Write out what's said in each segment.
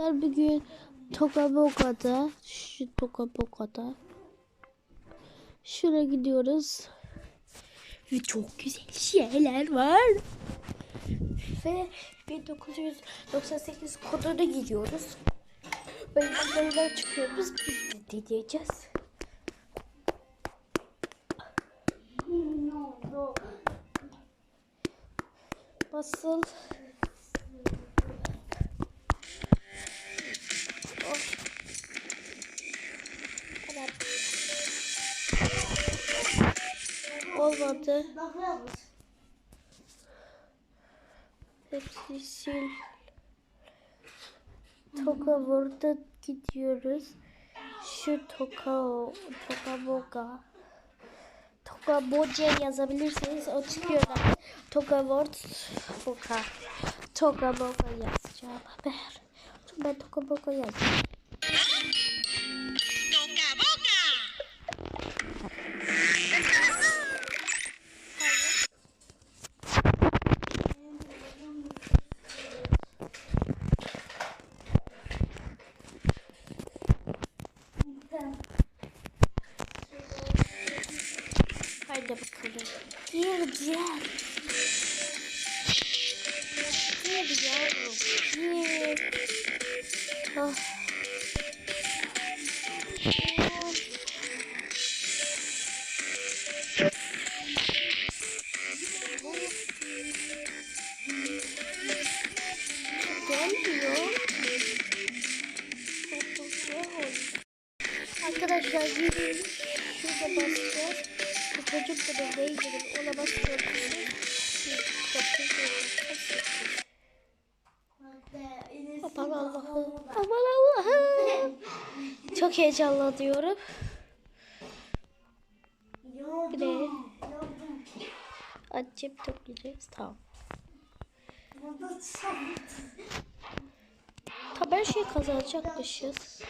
Bugün Tokaboka'da, şu Tokaboka'da. Şuraya gidiyoruz. Ve çok güzel şeyler var. Ve 1998 koduna gidiyoruz. Şeyler çıkıyoruz. Biz de deneyeceğiz. Nasıl? Olmadı. Hepsi sil. Toka burada gidiyoruz. Şu Toka Toka Boga. Toka Boca yazabilirseniz o çıkıyor. Toka Word Boga. Toka Boga yazacağım. Ben, ben Toka Boga yazacağım. Gireceğim. Gir yavrum. Gir. Ah. Çocuk da değdirin. Ona basıyoruz. Aman Allah'ım. Aman Allah'ım. Çok heyecanlanıyorum. Bir de acım toplayacağız. Tamam. Tabii her şeyi kazanacakmışız.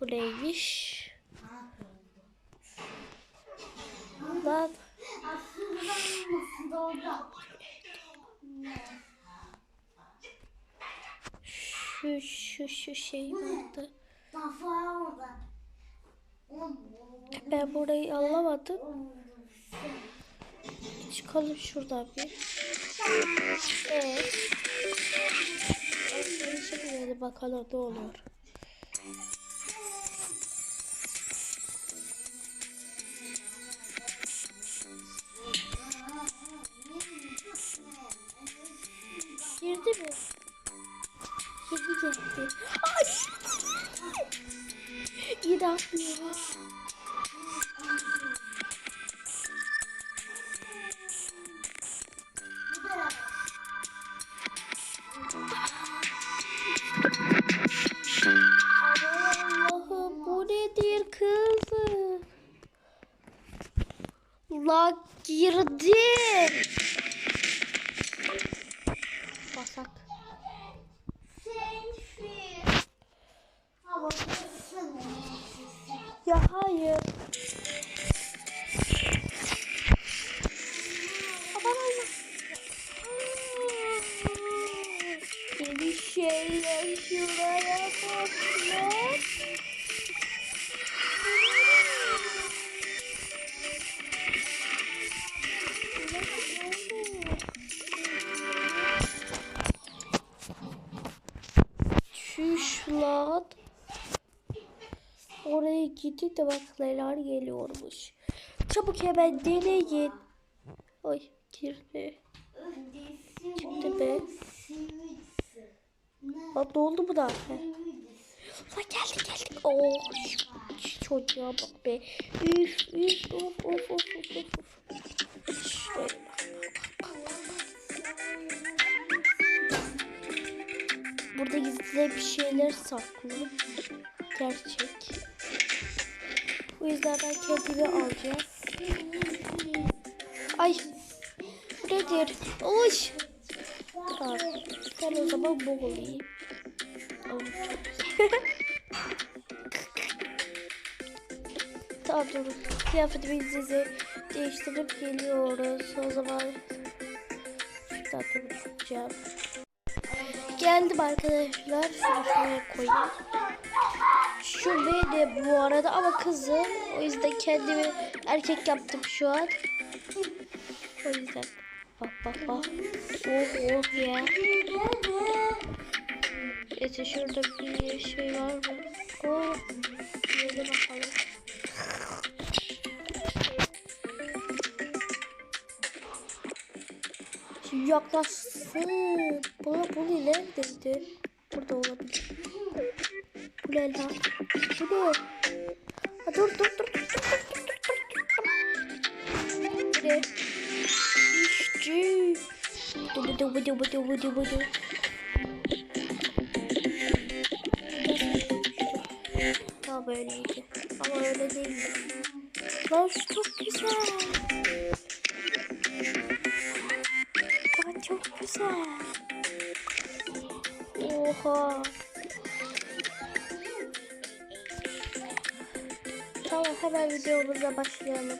Bu neymiş? Lan şu şu şu şey vardı. Ben burayı anlamadım. Çıkalım şuradan bir. Evet. Şimdi bakalım ne oluyor. Girdi mi? Girdi girdi. Ay! İnanmıyorum. Allah'ım bu nedir kızım? Şeyler şuraya bakma. Şuş lan. Oraya gidip de bak neler geliyormuş. Çabuk hemen deneyin. Ay girme. Çıktı be. Lan ne oldu bu da? He. Lan geldi geldi. Oh çocuğa bak be. Üf üf of of of of of. Şöyle. Burada gizli bir şeyler saklı. Gerçek. Bu yüzden ben kendimi alacağım. Ay. Nedir? Oş. Tamam. Ben o zaman. Of. tamam dur. Kıyafetimizi değiştirip geliyoruz. O zaman şuradan tutacağım. geldim arkadaşlar. Şunu şuraya koyayım. Şu benim bu arada ama kızım. O yüzden kendimi erkek yaptım şu an. O yüzden. Bak bak bak. Oh oh ya. Neyse şurada bir şey var mı? Oh. Yiyelim bakalım. Şimdi yaklaşsın. Bana bunu neredeydi? Burada olabilir. Bu ne lan? Bu ne? Ha, dur dur Bıdı bıdı bıdı bıdı. Daha böyleydi. Ama öyle değildi. Lan çok güzel. Lan çok güzel. Oha. Tamam hemen videomuza başlayalım.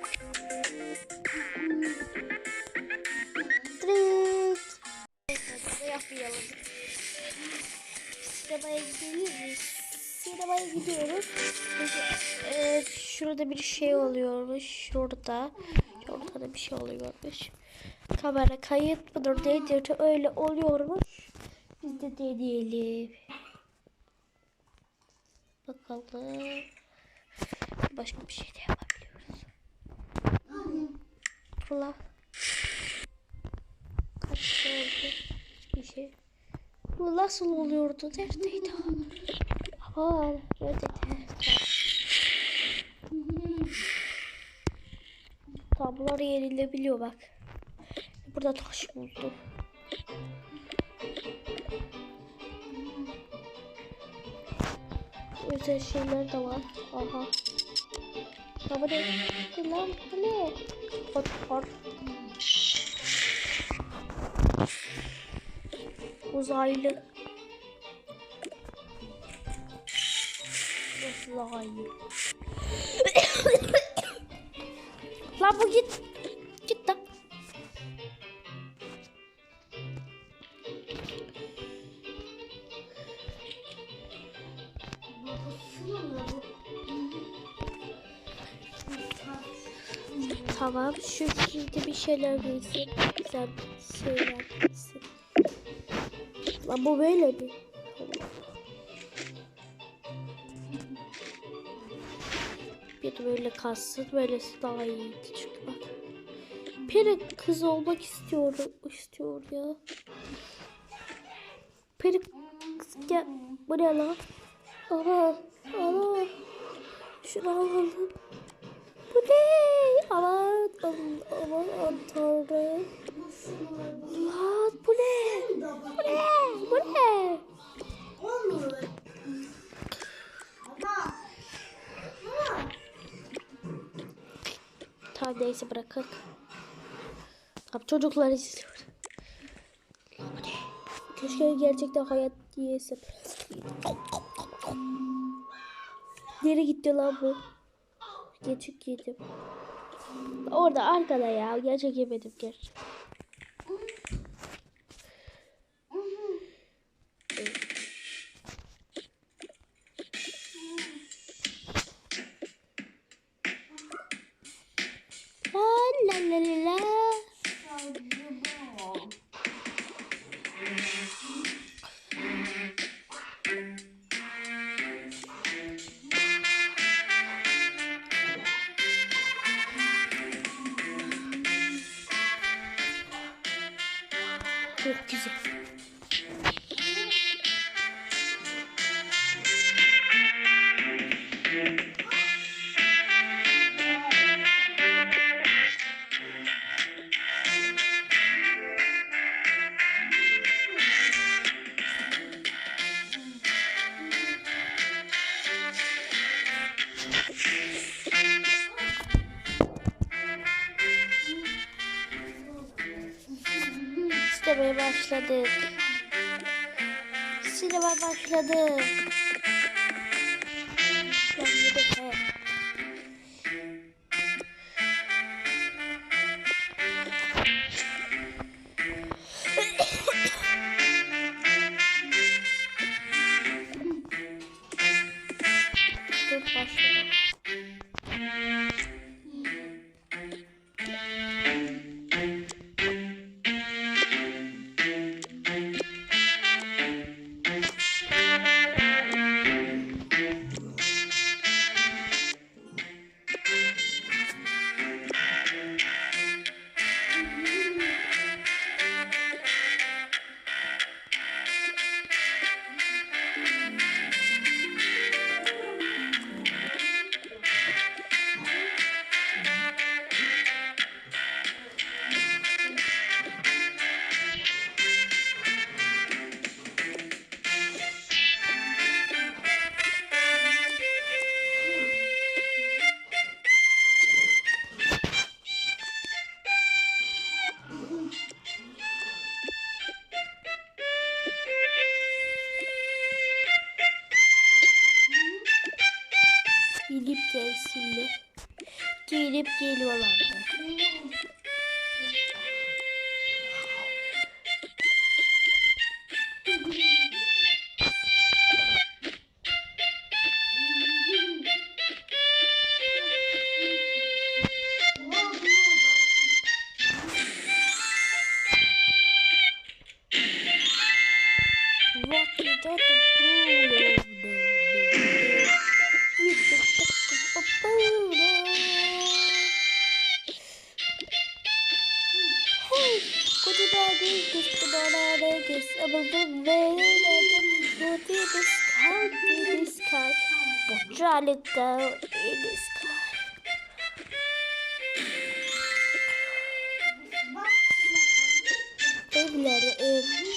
Yapmayalım. Sinemaya gidelim. Sinemaya gidiyoruz. Peki, e, şurada bir şey oluyormuş. Şurada. Şurada da bir şey oluyormuş. Kamera kayıt mıdır nedir öyle oluyormuş. Biz de deneyelim. Bakalım. Başka bir şey de yapabiliyoruz. Fırla. Kaç şey oldu? Bir şey. Bu nasıl oluyordu? Neredeydi? Aa, neredeydi? Tablolar yenilebiliyor bak. Burada taş buldum. Özel şeyler de var. Aha. Bu lan bu ne? Hot hot. Uzaylı. Uzaylı. lan bu git. Git lan. Tamam şu şimdi bir şeyler bilsin. Güzel şeyler bilsin. Lan bu böyle? Bir de böyle kalsın. Böylesi daha iyiydi çünkü bak. Peri kız olmak istiyor, istiyor ya. Peri kız gel. Bu ne lan? Ana, ana. Şunu alalım. Bu ne? Aman, aman, aman, tanrım. Lan bu ne? Bu ne? Bu ne? Tamam neyse bırakın. Tamam çocuklar izliyor. Keşke gerçekten hayat diyesem. Nereye gitti lan bu? Geçik yedim. Orada arkada ya. Gerçek yemedim gerçek. La la la la başladık. Sinema başladı. Gidip geliyorlardı. Morning, good morning, it's above the veil and the sky, the sky, but jolly girl in the sky. Evlere ev.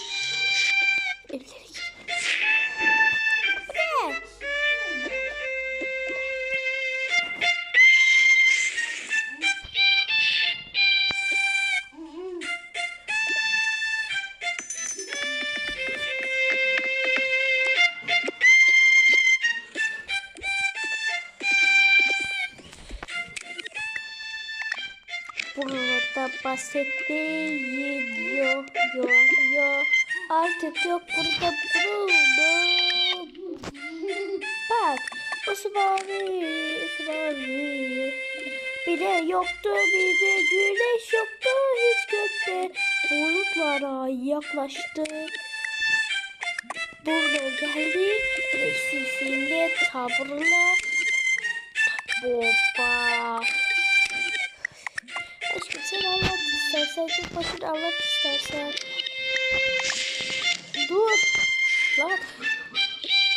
Bahsetmeyin yo yo yo. Artık yok burada buldum Bak Osmani Osmani Bir de yoktu bir de güneş yoktu hiç gökte Bulutlara yaklaştı. Burada geldi Eşsizliğinde tabrına Baba. Aşkım sen anlat istersen. Tek başına anlat istersen. Dur. Lan.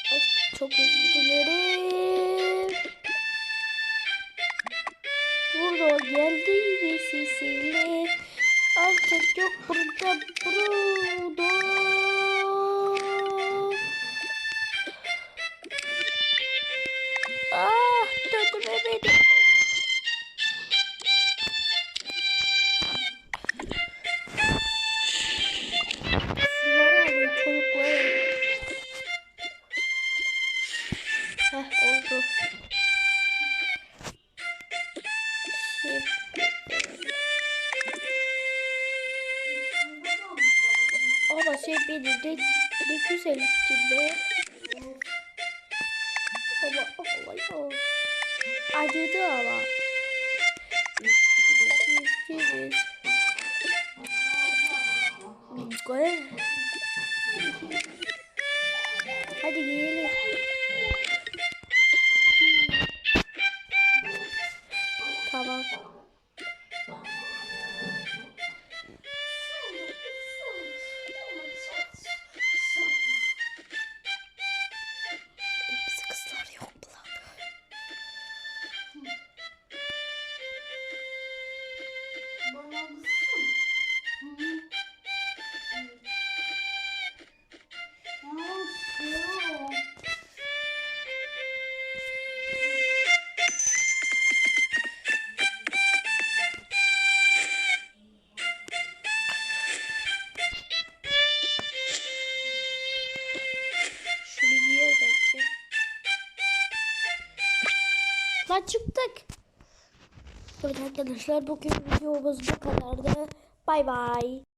Aşkım çok özür dilerim. Burada geldi bir sesiyle. Artık yok burada burada. Heh oldu. Şimdi. Ama şey beni de ne güzel ettin be. Ama ama ya. Acıdı ama. Görüşürüz. Hadi gidelim. Arkadaşlar bugün videomuz bu kadardı. Bay bay.